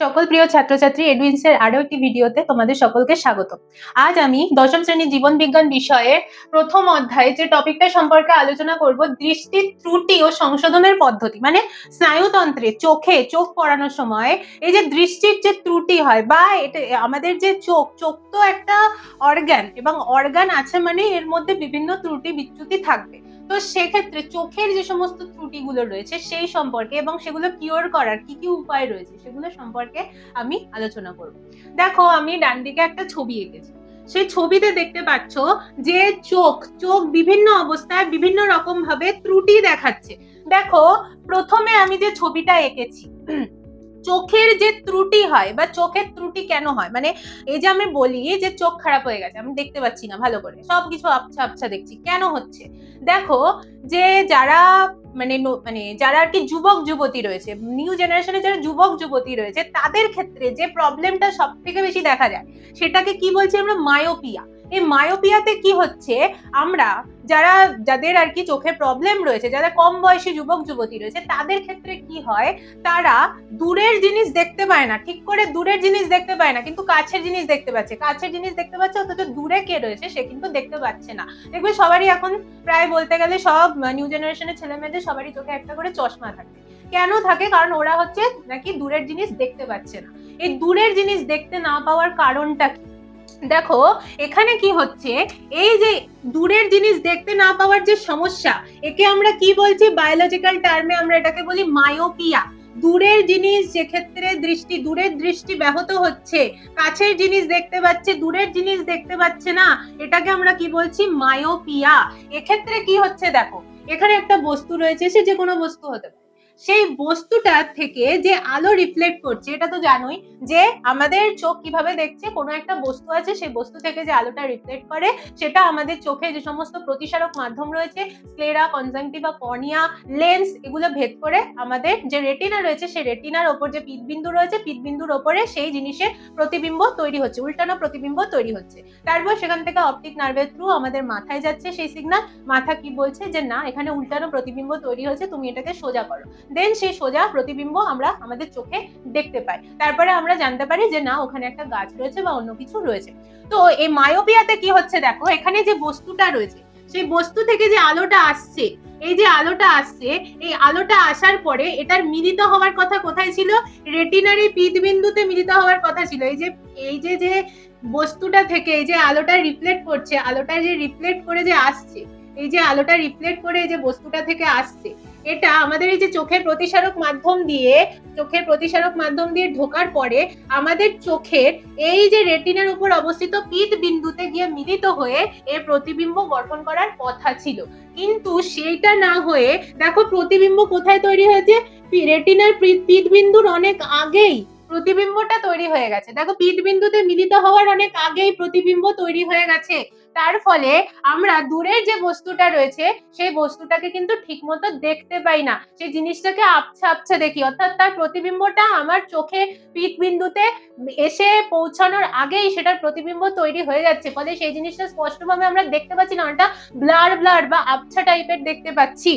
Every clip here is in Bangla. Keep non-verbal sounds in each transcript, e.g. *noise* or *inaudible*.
সকল প্রিয় ছাত্রছাত্রী এডুইন্সের আরও একটি ভিডিওতে তোমাদের সকলকে স্বাগত। আজ আমি দশম শ্রেণির জীবন বিজ্ঞান বিষয়ে প্রথম অধ্যায়ে যে টপিকটা সম্পর্কে আলোচনা করব দৃষ্টির ত্রুটি ও সংশোধনের পদ্ধতি মানে স্নায়ুতন্ত্রে চোখে চোখ পড়ানোর সময় এই যে দৃষ্টির যে ত্রুটি হয় বা এটা আমাদের যে চোখ চোখ তো একটা অর্গান এবং অর্গান আছে মানে এর মধ্যে বিভিন্ন ত্রুটি বিচ্যুতি থাকবে। তো সেক্ষেত্রে চোখের যে সমস্ত ত্রুটিগুলো রয়েছে সেই সম্পর্কে এবং সেগুলো কিওর করার কি কি উপায় রয়েছে সেগুলো সম্পর্কে আমি আলোচনা করব। দেখো, আমি ডান দিকে একটা ছবি এঁকেছি। সেই ছবিতে দেখতে পাচ্ছ যে চোখ চোখ বিভিন্ন অবস্থায় বিভিন্ন রকম ভাবে ত্রুটি দেখাচ্ছে। দেখো, প্রথমে আমি যে ছবিটা এঁকেছি চোখের যে ত্রুটি হয় বা চোখের ত্রুটি কেন হয়? মানে এই যে আমি বলি যে চোখ খারাপ হয়ে গেছে, আমি দেখতে পাচ্ছি না ভালো করে, সবকিছু আবছা আবছা দেখছি, কেন হচ্ছে? দেখো যে যারা মানে মানে যারা আর কি যুবক যুবতী রয়েছে নিউ জেনারেশনে যারা যুবক যুবতী রয়েছে, তাদের ক্ষেত্রে যে প্রবলেমটা সব থেকে বেশি দেখা যায়, সেটাকে কি বলছি আমরা? মায়োপিয়া এই মায়োপিয়াতে কি হচ্ছে? আমরা যারা, যাদের আর কি চোখে প্রবলেম রয়েছে, যারা কম বয়সী যুবক, যুবতী রয়েছে, তাদের ক্ষেত্রে কি হয়? তারা দূরের জিনিস দেখতে পায় না। ঠিক করে দূরের জিনিস দেখতে পায় না, কিন্তু কাছের জিনিস দেখতে পাচ্ছে। কাছের জিনিস দেখতে পাচ্ছে, অথচ দূরে কে রয়েছে, সে কিন্তু দেখতে পাচ্ছে না। দেখবে সবারই এখন প্রায় বলতে গেলে সব নিউ জেনারেশনের ছেলে মেয়েদের সবারই চোখে একটা করে চশমা থাকে। কেন থাকে? কারণ ওরা হচ্ছে নাকি দূরের জিনিস দেখতে পাচ্ছে না। এই দূরের জিনিস দেখতে না পাওয়ার কারণটা কি? দেখো, এখানে কি হচ্ছে? এই যে দূরের জিনিস দেখতে না পাওয়ার যে সমস্যা, একে আমরা কি বলছি? বায়োলজিক্যাল টার্মে আমরা এটাকে বলি মায়োপিয়া দূরের জিনিস যে ক্ষেত্রে দৃষ্টি, দূরের দৃষ্টি ব্যাহত হচ্ছে, কাছের জিনিস দেখতে পাচ্ছে, দূরের জিনিস দেখতে পাচ্ছে না, এটাকে আমরা কি বলছি? মায়োপিয়া এক্ষেত্রে কি হচ্ছে দেখো, এখানে একটা বস্তু রয়েছে, সে যে কোনো বস্তু হতে পারে। সেই বস্তুটা থেকে যে আলো রিফ্লেক্ট করছে, এটা তো জানোই যে আমাদের চোখ কীভাবে দেখছে, কোনো একটা বস্তু আছে, সেই বস্তু থেকে যে আলোটা রিফ্লেক্ট করে, সেটা আমাদের চোখে যে সমস্ত প্রতিসারক মাধ্যম রয়েছে স্ক্লেরা কনজাংটিভা কর্নিয়া লেন্স এগুলো ভেদ করে আমাদের যে রেটিনা রয়েছে, সেই রেটিনার ওপর যে পিতবিন্দু রয়েছে পিতবিন্দুর ওপরে সেই জিনিসের প্রতিবিম্ব তৈরি হচ্ছে, উল্টানো প্রতিবিম্ব তৈরি হচ্ছে। তারপর সেখান থেকে অপটিক নার্ভের থ্রু আমাদের মাথায় যাচ্ছে সেই সিগন্যাল মাথা কি বলছে যে না, এখানে উল্টানো প্রতিবিম্ব তৈরি হয়েছে, তুমি এটাকে সোজা করো। দেন সেই সোজা প্রতিবিম্ব আমরা আমাদের চোখে দেখতে পাই। তারপরে আমরা জানতে পারি যে না, ওখানে একটা গাছ রয়েছে বা অন্য কিছু রয়েছে। তো এই মায়োপিয়াতে কি হচ্ছে দেখো, এখানে যে বস্তুটা রয়েছে, সেই বস্তু থেকে যে আলোটা আসছে, এই যে আলোটা আসছে, এই আলোটা আসার পরে এটার মিলিত হওয়ার কথা কোথায় ছিল? রেটিনারি পিতবিন্দুতে মিলিত হওয়ার কথা ছিল। এই যে এই যে যে বস্তুটা থেকে, এই যে আলোটা রিফ্লেক্ট করছে, আলোটা যে রিফ্লেক্ট করে যে আসছে এই যে আলোটা রিফ্লেক্ট করে এই যে বস্তুটা থেকে আসছে, এটা আমাদের এই যে চোখের প্রতিসারক মাধ্যম দিয়ে, চোখের প্রতিসারক মাধ্যম দিয়ে ঢোকার পরে আমাদের চোখের এই যে রেটিনার উপর অবস্থিত পিত বিন্দুতে গিয়ে মিলিত হয়ে এর প্রতিবিম্ব গঠন করার কথা ছিল। কিন্তু সেইটা না হয়ে, দেখো প্রতিবিম্ব কোথায় তৈরি হয়েছে? রেটিনার পিত বিন্দুর অনেক আগেই। প্রতিবিম্বটা তৈরি হয়ে গেছে। দেখো পিত বিন্দুতে মিলিত হওয়ার অনেক আগেই প্রতিবিম্ব তৈরি হয়ে গেছে। তার ফলে আমরা দূরের যে বস্তুটা রয়েছে, সেই বস্তুটাকে কিন্তু ঠিক মতো দেখতে পাই না। সেই জিনিসটাকে আবছা আবছা দেখি। অর্থাৎ তার প্রতিবিম্বটা আমার চোখে পিঠ বিন্দুতে এসে পৌঁছানোর আগেই সেটার প্রতিবিম্ব তৈরি হয়ে যাচ্ছে। ফলে সেই জিনিসটা স্পষ্টভাবে আমরা দেখতে পাচ্ছি না। ওটা ব্লার ব্লার বা আবছা টাইপের দেখতে পাচ্ছি।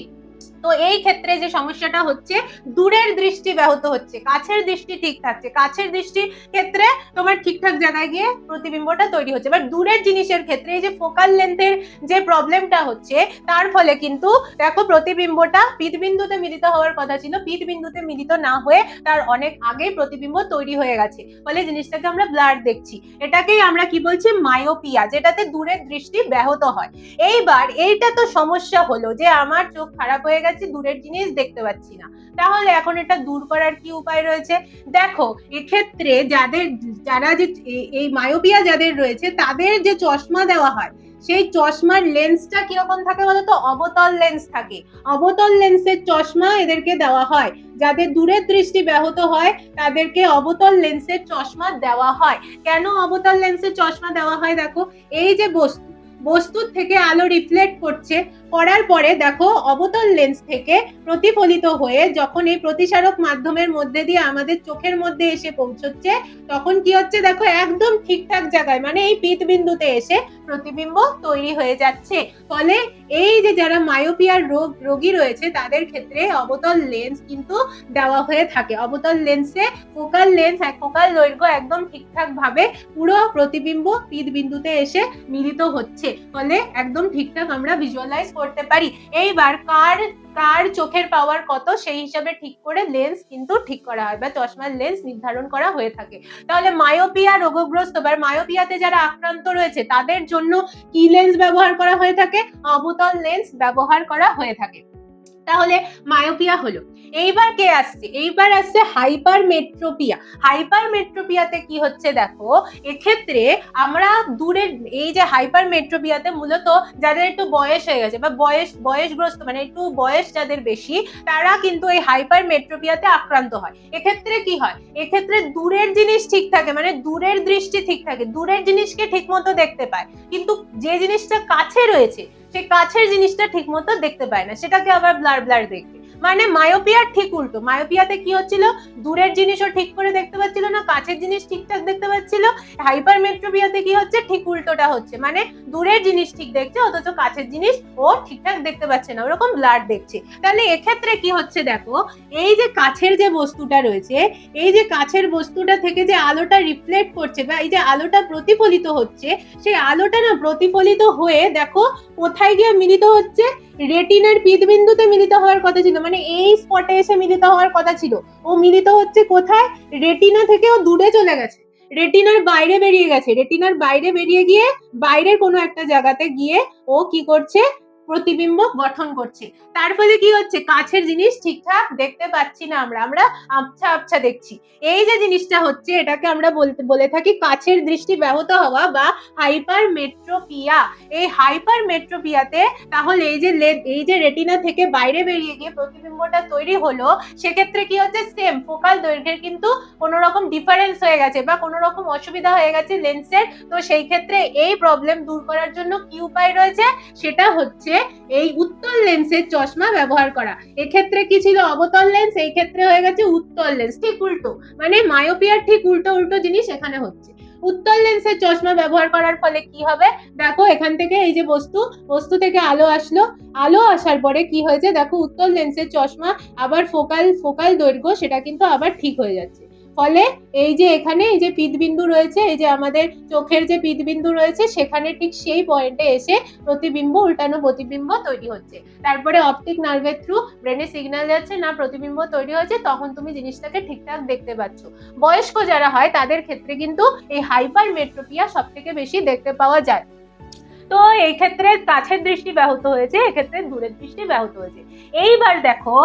তো এই ক্ষেত্রে যে সমস্যাটা হচ্ছে, দূরের দৃষ্টি ব্যাহত হচ্ছে, কাছের দৃষ্টি ঠিক থাকছে। কাছের দৃষ্টির ক্ষেত্রে তোমার ঠিকঠাক জায়গায় গিয়ে প্রতিবিম্বটা তৈরি হচ্ছে। বাট দূরের জিনিসের ক্ষেত্রে এই যে ফোকাল লেন্থের যে প্রবলেমটা হচ্ছে, তার ফলে কিন্তু দেখো প্রতিবিম্বটা পিতবিন্দুতে মিলিত হওয়ার কথা ছিল পিতবিন্দুতে মিলিত না হয়ে তার অনেক আগেই প্রতিবিম্ব তৈরি হয়ে গেছে। ফলে জিনিসটাকে আমরা ব্লার দেখছি। এটাকেই আমরা কি বলছি? মায়োপিয়া যেটাতে দূরের দৃষ্টি ব্যাহত হয়। এইবার এইটা তো সমস্যা হলো যে আমার চোখ খারাপ হয়ে গেছে দূরের জিনিস দেখতে পাচ্ছি না। তাহলে এখন এটা দূর করার কি উপায় রয়েছে? দেখো, এক্ষেত্রে যাদের, যারা যে এই মায়োপিয়া যাদের রয়েছে, তাদের যে চশমা দেওয়া হয়, সেই চশমার লেন্সটা কীরকম থাকে বলতো? অবতল লেন্স থাকে। অবতল লেন্সের চশমা এদেরকে দেওয়া হয়। যাদের দূরের দৃষ্টি ব্যাহত হয়, তাদেরকে অবতল লেন্সের চশমা দেওয়া হয়। কেন অবতল লেন্সের চশমা দেওয়া হয় দেখো? এই যে বস্তু, বস্তুর থেকে আলো রিফ্লেক্ট করছে করার পরে দেখো অবতল লেন্স থেকে প্রতিফলিত হয়ে যখন এই প্রতিসারক মাধ্যমের মধ্যে দিয়ে আমাদের চোখের মধ্যে এসে পৌঁছচ্ছে, তখন কি হচ্ছে দেখো একদম ঠিকঠাক জায়গায় মানে এই পিত বিন্দুতে এসে প্রতিবিম্ব তৈরি হয়ে যাচ্ছে। ফলে এই যে যারা মায়োপিয়ার রোগ, রোগী রয়েছে, তাদের ক্ষেত্রে অবতল লেন্স কিন্তু দেওয়া হয়ে থাকে। অবতল লেন্সে ফোকাল লেন্স ফোকাল দৈর্ঘ্য একদম ঠিকঠাক ভাবে পুরো প্রতিবিম্ব পিত বিন্দুতে এসে মিলিত হচ্ছে। ফলে একদম ঠিকঠাক আমরা ভিজুয়ালাইজ করতে পারি। এইবার কার কার চোখের পাওয়ার কত, সেই হিসাবে ঠিক করে লেন্স কিন্তু ঠিক করা হয় বা চশমার লেন্স নির্ধারণ করা হয়ে থাকে। তাহলে মায়োপিয়া রোগগ্রস্ত বা মায়োপিয়াতে যারা আক্রান্ত রয়েছে, তাদের জন্য কি লেন্স ব্যবহার করা হয়ে থাকে? অবতল লেন্স ব্যবহার করা হয়ে থাকে। তাহলে মায়োপিয়া হলো। এইবার কে আসছে? এইবার আসছে হাইপার মেট্রোপিয়া হাইপার মেট্রোপিয়াতে কি হচ্ছে দেখো, এক্ষেত্রে আমরা দূরের, এই যে হাইপার মেট্রোপিয়াতে মূলত যাদের একটু বয়স হয়ে গেছে বা বয়স, বয়সগ্রস্ত মানে একটু বয়স যাদের বেশি, তারা কিন্তু এই হাইপার মেট্রোপিয়াতে আক্রান্ত হয়। এক্ষেত্রে কি হয়? এক্ষেত্রে দূরের জিনিস ঠিক থাকে মানে দূরের দৃষ্টি ঠিক থাকে। দূরের জিনিসকে ঠিক মতো দেখতে পায়। কিন্তু যে জিনিসটা কাছে রয়েছে সে কাছের জিনিসটা ঠিক মতো দেখতে পায় না সেটাকে আবার ব্লার ব্লার দেখবে মানে মায়োপিয়ার ঠিক উল্টো। মায়োপিয়াতে কি হচ্ছিল? দূরের জিনিসও ঠিক করে দেখতে পাচ্ছিল না, কাছের জিনিস ঠিকঠাক দেখতে পাচ্ছিল। হাইপার মেট্রোপিয়াতে কি হচ্ছে? ঠিক উল্টোটা হচ্ছে। মানে দূরের জিনিস ঠিক দেখছে, অথচ কাছের জিনিস ও ঠিকঠাক দেখতে পাচ্ছে না। ওরকম ব্লার দেখছে। তাহলে এক্ষেত্রে কি হচ্ছে দেখো, এই যে কাছের যে বস্তুটা রয়েছে, এই যে কাছের বস্তুটা থেকে যে আলোটা রিফ্লেক্ট করছে বা এই যে আলোটা প্রতিফলিত হচ্ছে, সেই আলোটা না প্রতিফলিত হয়ে দেখো কোথায় গিয়ে মিলিত হচ্ছে? রেটিনার পিদবিন্দুতে মিলিত হওয়ার কথা ছিল মানে এই স্পটে এসে মিলিত হওয়ার কথা ছিল। ও মিলিত হচ্ছে কোথায়? রেটিনা থেকে ও দূরে চলে গেছে। রেটিনার বাইরে বেরিয়ে গেছে। রেটিনার বাইরে বেরিয়ে গিয়ে বাইরের কোনো একটা জায়গাতে গিয়ে ও কি করছে? প্রতিবিম্ব গঠন করছে। তার ফলে কি হচ্ছে? কাছের জিনিস ঠিকঠাক দেখতে পাচ্ছি না আমরা। আমরা আবছা আবছা দেখছি। এই যে জিনিসটা হচ্ছে, এটাকে আমরা বলতে, বলে থাকি কাছের দৃষ্টি ব্যাহত হওয়া বা হাইপার মেট্রোপিয়া এই হাইপার মেট্রোপিয়াতে তাহলে এই যে এই যে রেটিনা থেকে বাইরে বেরিয়ে গিয়ে প্রতিবিম্বটা তৈরি হলো, সেক্ষেত্রে কি হচ্ছে? সেম, ফোকাল দৈর্ঘ্যের কিন্তু কোনো রকম ডিফারেন্স হয়ে গেছে বা কোনো রকম অসুবিধা হয়ে গেছে লেন্সের তো সেই ক্ষেত্রে এই প্রবলেম দূর করার জন্য কি উপায় রয়েছে। সেটা হচ্ছে এই উত্তল লেন্সের চশমা ব্যবহার করা। এক্ষেত্রে কি ছিল অবতল লেন্স? এই ক্ষেত্রে হয়ে গেছে উত্তল লেন্স। ঠিক উল্টো। মানে মায়োপিয়ার ঠিক উল্টো উল্টো জিনিস এখানে হচ্ছে। উত্তল লেন্সের চশমা ব্যবহার করার ফলে কি হবে? দেখো, এখান থেকে এই যে বস্তু বস্তু থেকে আলো আসলো। আলো আসার পরে কি হয়েছে? দেখো, উত্তল লেন্সের চশমা আবার ফোকাল ফোকাল দৈর্ঘ্য, সেটা কিন্তু আবার ঠিক হয়ে যাচ্ছে। ফলে এই যে এখানে এই যে পিতবিন্দু রয়েছে, এই যে আমাদের চোখের যে পিতবিন্দু রয়েছে, সেখানে ঠিক সেই পয়েন্টে এসে প্রতিবিম্ব, উল্টানো প্রতিবিম্ব তৈরি হচ্ছে। তারপরে অপটিক নার্ভের থ্রু ব্রেনে সিগন্যাল যাচ্ছে, না প্রতিবিম্ব তৈরি হয়েছে, তখন তুমি জিনিসটাকে ঠিকঠাক দেখতে পাচ্ছ। বয়স্ক যারা হয়, তাদের ক্ষেত্রে কিন্তু এই হাইপার মেট্রোপিয়া সব থেকে বেশি দেখতে পাওয়া যায়। তো এই ক্ষেত্রে কাছের দৃষ্টি ব্যাহত হয়েছে এক্ষেত্রে দূরের দৃষ্টি ব্যাহত হয়েছে। এইবার দেখো,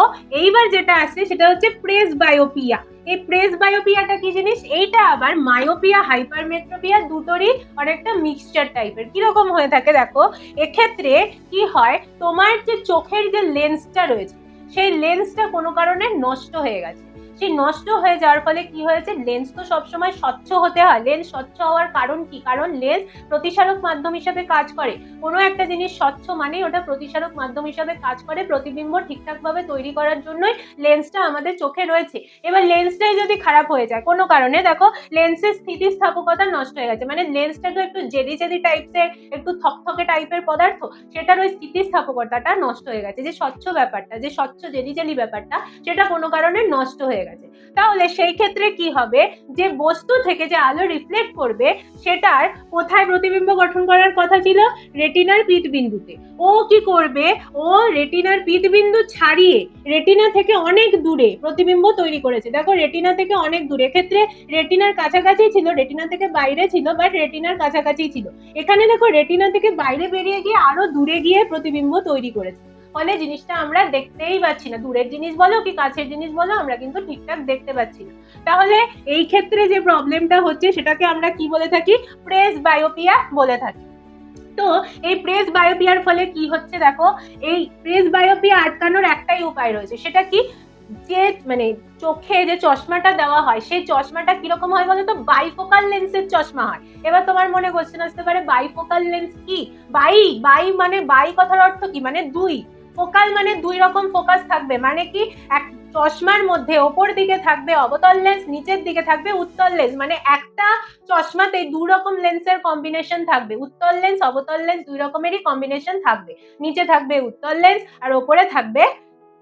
এইবার যেটা আসছে সেটা হচ্ছে প্রেস বায়োপিয়া এই প্রেস বায়োপিয়াটা কি জিনিস? এইটা আবার মায়োপিয়া হাইপারমেট্রোপিয়া দুটোরই অনেকটা মিক্সচার টাইপের কীরকম হয়ে থাকে দেখো, এক্ষেত্রে কি হয়, তোমার যে চোখের যে লেন্সটা রয়েছে, সেই লেন্সটা কোনো কারণে নষ্ট হয়ে গেছে। সেই নষ্ট হয়ে যাওয়ার ফলে কি হয়েছে? লেন্স তো সবসময় স্বচ্ছ হতে হয়। লেন্স স্বচ্ছ হওয়ার কারণ কি? কারণ লেন্স প্রতিসারক মাধ্যম হিসাবে কাজ করে। কোনো একটা জিনিস স্বচ্ছ মানেই ওটা প্রতিসারক মাধ্যম হিসাবে কাজ করে। প্রতিবিম্ব ঠিকঠাকভাবে তৈরি করার জন্যই লেন্সটা আমাদের চোখে রয়েছে। এবার লেন্সটাই যদি খারাপ হয়ে যায়, কোনো কারণে দেখো লেন্সের স্থিতিস্থাপকতা নষ্ট হয়ে গেছে। মানে লেন্সটা তো একটু জেদি জেদি টাইপসের একটু থকথকে টাইপের পদার্থ, সেটার ওই স্থিতিস্থাপকতাটা নষ্ট হয়ে গেছে। যে স্বচ্ছ ব্যাপারটা, যে স্বচ্ছ জেলি জেলি ব্যাপারটা, সেটা কোনো কারণে নষ্ট হয়ে গেছে। তাহলে সেই ক্ষেত্রে কি হবে? যে বস্তু থেকে যে আলো রিফ্লেক্ট করবে, সেটার কোথায় প্রতিবিম্ব গঠন করার কথা ছিল? রেটিনার পিতবিন্দুতে। ও কি করবে? ও রেটিনার পিতবিন্দু ছাড়িয়ে রেটিনা থেকে অনেক দূরে প্রতিবিম্ব তৈরি করেছে। দেখো রেটিনা থেকে অনেক দূরে। ক্ষেত্রে রেটিনার কাছাকাছি ছিল রেটিনা থেকে বাইরে ছিল বাট রেটিনার কাছাকাছি ছিল। এখানে দেখো রেটিনা থেকে বাইরে বেরিয়ে গিয়ে আরও দূরে গিয়ে প্রতিবিম্ব তৈরি করেছে। ফলে জিনিসটা আমরা দেখতেই পাচ্ছি না। দূরের জিনিস বলো কি কাছের জিনিস বলো, আমরা কিন্তু ঠিকঠাক দেখতে পাচ্ছি না। তাহলে এই ক্ষেত্রে যে প্রবলেমটা হচ্ছে, সেটাকে আমরা কি বলে থাকি? প্রেস বায়োপিয়া বলে থাকি। তো এই প্রেস বায়োপিয়ার ফলে কি হচ্ছে দেখো, এই প্রেস বায়োপিয়া আটকানোর একটাই উপায় রয়েছে। সেটা কি? যে মানে চোখে যে চশমাটা দেওয়া হয়, সেই চশমাটা কীরকম হয় বলতো? বাইফোকাল লেন্সের চশমা হয়। এবার তোমার মনে কোশ্চেন আসতে পারে বাইফোকাল লেন্স কি? বাই বাই মানে বাই কথার অর্থ কি? মানে দুই। ফোকাল মানে দুই রকম ফোকাস থাকবে। মানে কি? এক চশমার মধ্যে ওপর দিকে থাকবে, অবতল লেন্স নিচের দিকে থাকবে উত্তল লেন্স মানে একটা চশমাতে দু রকম লেন্সের কম্বিনেশন থাকবে। উত্তল লেন্স অবতল লেন্স দুই রকমেরই কম্বিনেশন থাকবে। নিচে থাকবে উত্তল লেন্স আর ওপরে থাকবে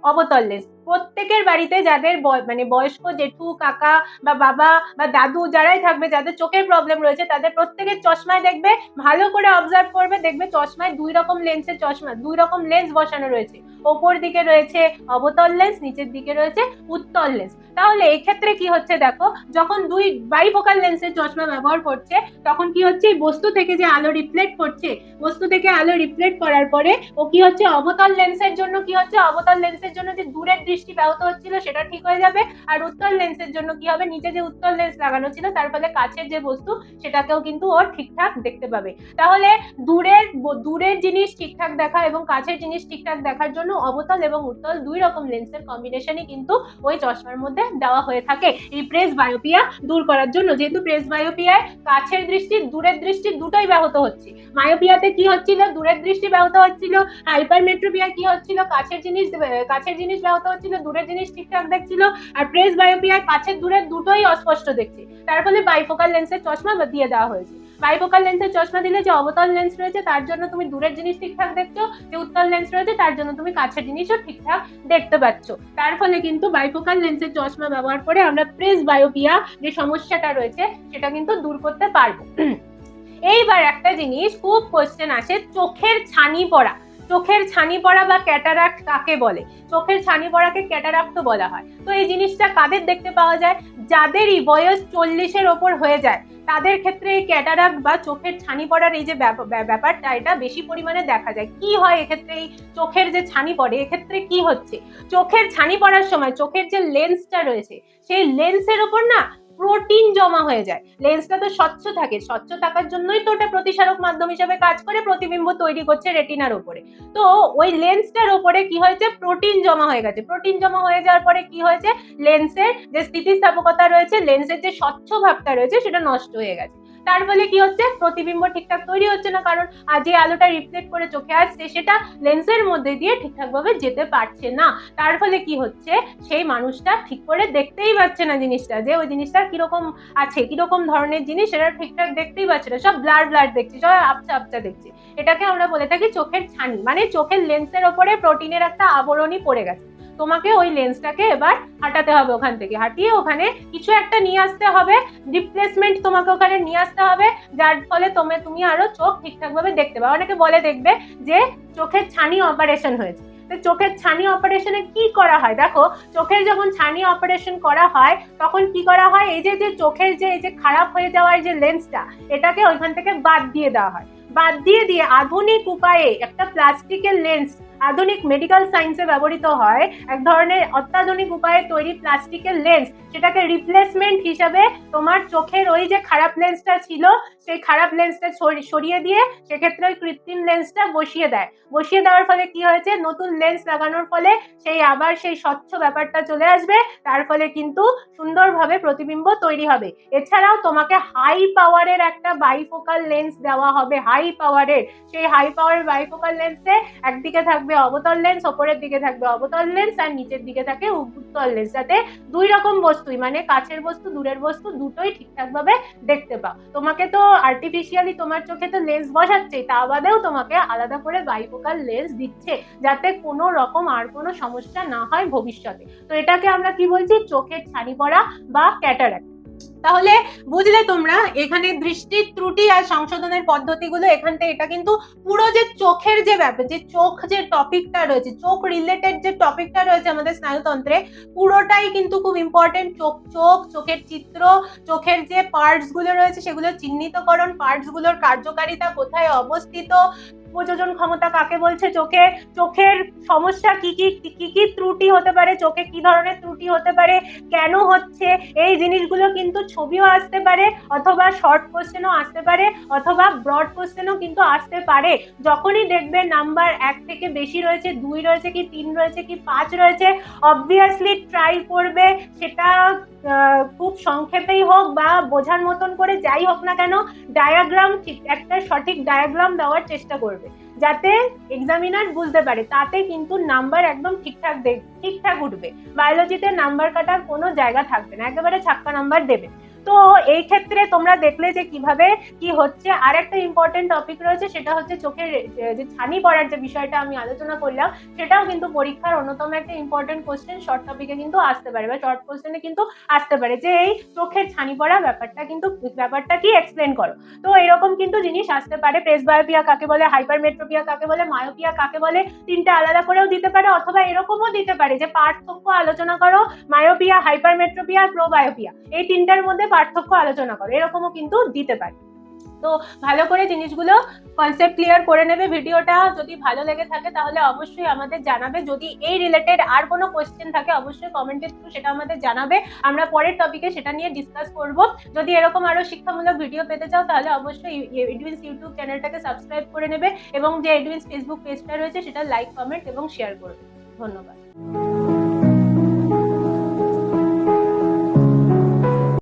অবতল লেন্স প্রত্যেকের বাড়িতে যাদের মানে বয়স্ক জেঠু, কাকা বা বাবা বা দাদু যারাই থাকবে, যাদের চোখের প্রবলেম রয়েছে, তাদের প্রত্যেকের চশমায় দেখবে, ভালো করে অবজার্ভ করবে, দেখবে চশমায় দুই রকম লেন্সের চশমা, দুই রকম লেন্স বসানো রয়েছে। ওপর দিকে রয়েছে অবতল লেন্স নিচের দিকে রয়েছে উত্তল লেন্স তাহলে এক্ষেত্রে কি হচ্ছে দেখো, যখন দুই বাইফোকাল লেন্সের চশমা ব্যবহার করছে, তখন কি হচ্ছে বস্তু থেকে যে আলো রিফ্লেক্ট করছে, বস্তু থেকে আলো রিফ্লেক্ট করার পরে ও কি হচ্ছে, অবতল লেন্সের জন্য, কি হচ্ছে, অবতল লেন্সের জন্য যে দূরের দৃষ্টি ব্যাহত হচ্ছিল, সেটা ঠিক হয়ে যাবে। আর উত্তল লেন্সের জন্য কি হবে? নিচে যে উত্তল লেন্স লাগানো ছিল, তার ফলে কাছের যে বস্তু, সেটাকেও কিন্তু ও ঠিকঠাক দেখতে পাবে। তাহলে দূরের দূরের জিনিস ঠিকঠাক দেখা এবং কাছের জিনিস ঠিকঠাক দেখার জন্য অবতল এবং উত্তল দুই রকম লেন্সের কম্বিনেশনই কিন্তু ওই চশমার মধ্যে দেওয়া হয়ে থাকে। এই প্রেস বায়োপিয়া দূর করার জন্য, যেহেতু প্রেস বায়োপিয়ায় কাছের দৃষ্টি, দূরের দৃষ্টি দুটোই ব্যাহত হচ্ছে। মায়োপিয়াতে কি হচ্ছিল? দূরের দৃষ্টি ব্যাহত হচ্ছিল। হাইপারমেট্রোপিয়া কি হচ্ছিল? কাছের জিনিস কাছের জিনিস ব্যাহত হচ্ছিল। দূরের জিনিস ঠিকঠাক দেখছিল, আর প্রেস বায়োপিয়ায় কাছের দূরের দুটোই অস্পষ্ট দেখছে। তার ফলে বাইফোকাল লেন্সের চশমা দিয়ে দেওয়া হয়েছে। বাইফোকাল লেন্সের চশমা দিলে যে অবতল লেন্স রয়েছে, তার জন্য তুমি দূরের জিনিস ঠিকঠাক দেখছ, যে উত্তল লেন্স রয়েছে, তার জন্য তুমি কাছের জিনিসও ঠিকঠাক দেখতে পাচ্ছ। তার ফলে কিন্তু বাইফোকাল লেন্সের চশমা ব্যবহার করে আমরা প্রেস বায়োপিয়া যে সমস্যাটা রয়েছে, সেটা কিন্তু দূর করতে পারব। *clears throat* এইবার একটা জিনিস, খুব কোশ্চেন আসে, চোখের ছানি পড়া। চোখের ছানি পড়া বা ক্যাটারাক্ট কাকে বলে? চোখের ছানি পড়াকে ক্যাটারাক্ট বলা হয়। তো এই জিনিসটা কাদের দেখতে পাওয়া যায়? যাদেরই বয়স চল্লিশের ওপর হয়ে যায়, তাদের ক্ষেত্রে এই ক্যাটারাক্ট বা চোখের ছানি পড়ার এই যে ব্যাপ- ব্যাপ- ব্যাপারটা, এটা বেশি পরিমাণে দেখা যায়। কি হয় এক্ষেত্রে এই চোখের যে ছানি পড়ে? এক্ষেত্রে কি হচ্ছে? চোখের ছানি পড়ার সময় চোখের যে লেন্সটা রয়েছে, সেই লেন্সের ওপর না প্রোটিন জমা হয়ে যায়। লেন্সটা তো স্বচ্ছ থাকে। স্বচ্ছ থাকার জন্যই তো ওটা প্রতিসারক মাধ্যম হিসাবে কাজ করে, প্রতিবিম্ব তৈরি করছে রেটিনার উপরে। তো ওই লেন্সটার উপরে কি হয়েছে? প্রোটিন জমা হয়ে গেছে। প্রোটিন জমা হয়ে যাওয়ার পরে কি হয়েছে? লেন্সের যে স্থিতিস্থাপকতা রয়েছে, লেন্সের যে স্বচ্ছ ভাবটা রয়েছে, সেটা নষ্ট হয়ে গেছে। তার ফলে কি হচ্ছে? প্রতিবিম্ব ঠিকঠাক তৈরি হচ্ছে না, কারণ আজ যে আলোটা রিফ্লেক্ট করে চোখে আসছে, সেটা লেন্সের মধ্যে দিয়ে ঠিকঠাকভাবে যেতে পারছে না। তার ফলে কি হচ্ছে? সেই মানুষটা ঠিক করে দেখতেই পাচ্ছে না জিনিসটা, যে ওই জিনিসটা কীরকম আছে, কীরকম ধরনের জিনিস, সেটা ঠিকঠাক দেখতেই পাচ্ছে না, সব ব্লার ব্লার দেখছে, সব আপচা আপচা দেখছে। এটাকে আমরা বলে থাকি চোখের ছানি মানে চোখের লেন্সের ওপরে প্রোটিনের একটা আবরণই পড়ে গেছে। তোমাকে ওই লেন্সটাকে এবার হাঁটাতে হবে ওখান থেকে। হাঁটিয়ে ওখানে কিছু একটা নিয়ে আসতে হবে রিপ্লেসমেন্ট তোমাকে ওখানে নিয়ে আসতে হবে, যার ফলে তুমি তুমি আরও চোখ ঠিকঠাক ভাবে দেখতে পাবে। অনেকে বলে দেখবে যে চোখের ছানি অপারেশন হয়েছে। চোখের ছানি অপারেশনে কি করা হয়? দেখো, চোখের যখন ছানি অপারেশন করা হয়, তখন কি করা হয়? এই যে যে চোখের যে, এই যে খারাপ হয়ে যাওয়ার যে লেন্সটা এটাকে ওইখান থেকে বাদ দিয়ে দেওয়া হয়। বাদ দিয়ে দিয়ে আধুনিক উপায়ে একটা প্লাস্টিকের লেন্স আধুনিক মেডিকেল সায়েন্সে ব্যবহৃত হয়, এক ধরনের অত্যাধুনিক উপায়ে তৈরি প্লাস্টিকের লেন্স সেটাকে রিপ্লেসমেন্ট হিসাবে তোমার চোখের ওই যে খারাপ লেন্সটা ছিল, সেই খারাপ লেন্সটা সরিয়ে দিয়ে সেক্ষেত্রে ওই কৃত্রিম লেন্সটা বসিয়ে দেয়। বসিয়ে দেওয়ার ফলে কি হয়েছে? নতুন লেন্স লাগানোর ফলে সেই আবার সেই স্বচ্ছ ব্যাপারটা চলে আসবে, তার ফলে কিন্তু সুন্দরভাবে প্রতিবিম্ব তৈরি হবে। এছাড়াও তোমাকে হাই পাওয়ারের একটা বাইফোকাল লেন্স দেওয়া হবে হাই পাওয়ারের সেই হাই পাওয়ারের বাইফোকাল লেন্সে একদিকে থাকবে অবতল লেন্স ওপরের দিকে থাকবে অবতল লেন্স আর নিচের দিকে থাকে উত্তল লেন্স যাতে দুই রকম বস্তুই মানে কাছের বস্তু, দূরের বস্তু, দুটোই ঠিকঠাক ভাবে দেখতে পাও। তোমাকে তো আর্টিফিশিয়ালি তোমার চোখে তো লেন্স বসাচ্ছে তা বাদেও তোমাকে আলাদা করে বাইফোকাল লেন্স দিচ্ছে, যাতে কোনো রকম আর কোনো সমস্যা না হয় ভবিষ্যতে। তো এটাকে আমরা কি বলছি? চোখের ছানি পড়া বা ক্যাটারাক্ট তাহলে বুঝলে তোমরা, এখানে দৃষ্টির ত্রুটি আর সংশোধনের পদ্ধতিগুলো, এখান থেকে এটা কিন্তু পুরো যে চোখের যে ব্যাপার, যে চোখ যে টপিকটা রয়েছে, চোখ রিলেটেড যে টপিকটা রয়েছে আমাদের স্নায়ুতন্ত্রে, পুরোটাই কিন্তু খুব ইম্পর্টেন্ট চোখ চোখ, চোখের চিত্র, চোখের যে পার্টসগুলো রয়েছে, সেগুলো চিহ্নিতকরণ পার্টসগুলোর কার্যকারিতা কোথায় অবস্থিত উপযোজন ক্ষমতা কাকে বলছে? চোখে, চোখের সমস্যা কি কি কি কি ত্রুটি হতে পারে? চোখে কি ধরনের ত্রুটি হতে পারে? কেন হচ্ছে? এই জিনিসগুলো কিন্তু ছবিও আসতে পারে, অথবা শর্ট কোশ্চেনও আসতে পারে, অথবা ব্রড কোশ্চেনও কিন্তু আসতে পারে। যখনই দেখবে নাম্বার এক থেকে বেশি রয়েছে, দুই রয়েছে কি, তিন রয়েছে কি, পাঁচ রয়েছে অবভিয়াসলি ট্রাই করবে, সেটা খুব সংক্ষেপেই হোক বা বোঝার মতন করে যাই হোক না কেন ডায়াগ্রাম ঠিক, একটা সঠিক ডায়াগ্রাম দেওয়ার চেষ্টা করবে। যাতে এক্সামিনার বুঝতে পারে, তাতে কিন্তু নাম্বার একদম ঠিকঠাক ঠিকঠাক উঠবে। বায়োলজিতে নাম্বার কাটার কোনো জায়গা থাকবে না, একেবারে ছাক্কা নাম্বার দেবে। তো এই ক্ষেত্রে তোমরা দেখলে যে কীভাবে কি হচ্ছে। আর একটা ইম্পর্টেন্ট টপিক রয়েছে, সেটা হচ্ছে চোখের, যে- ছানি পড়ার যে বিষয়টা আমি আলোচনা করলাম, সেটাও কিন্তু পরীক্ষার অন্যতম একটা ইম্পর্টেন্ট কোশ্চেন শর্ট টপিকে কিন্তু আসতে পারে বা শর্ট কোশ্চেনে কিন্তু আসতে পারে। যে এই চোখের ছানি পড়া ব্যাপারটা কিন্তু, ব্যাপারটা কি এক্সপ্লেন করো? তো এরকম কিন্তু জিনিস আসতে পারে। প্রেসবায়োপিয়া কাকে বলে হাইপারমেট্রোপিয়া কাকে বলে মায়োপিয়া কাকে বলে, তিনটা আলাদা করেও দিতে পারে, অথবা এরকমও দিতে পারে যে পার্থক্য আলোচনা করো মায়োপিয়া হাইপারমেট্রোপিয়া আর প্রোবায়োপিয়া এই তিনটার মধ্যে পার্থক্য আলোচনা করো, এরকমও কিন্তু দিতে পারে। তো ভালো করে জিনিসগুলো কনসেপ্ট ক্লিয়ার করে নেবে ভিডিওটা, যদি ভালো লেগে থাকে তাহলে অবশ্যই আমাদের জানাবে। যদি এই রিলেটেড আর কোনো কোয়েশ্চেন থাকে, অবশ্যই কমেন্টের থ্রু সেটা আমাদের জানাবে। আমরা পরের টপিকে সেটা নিয়ে ডিসকাস করব। যদি এরকম আরও শিক্ষামূলক ভিডিও পেতে চাও তাহলে অবশ্যই এডুইন্স ইউটিউব চ্যানেলটাকে সাবস্ক্রাইব করে নেবে এবং যে এডুইন্স ফেসবুক পেজটা রয়েছে সেটা লাইক কমেন্ট এবং শেয়ার করবে। ধন্যবাদ।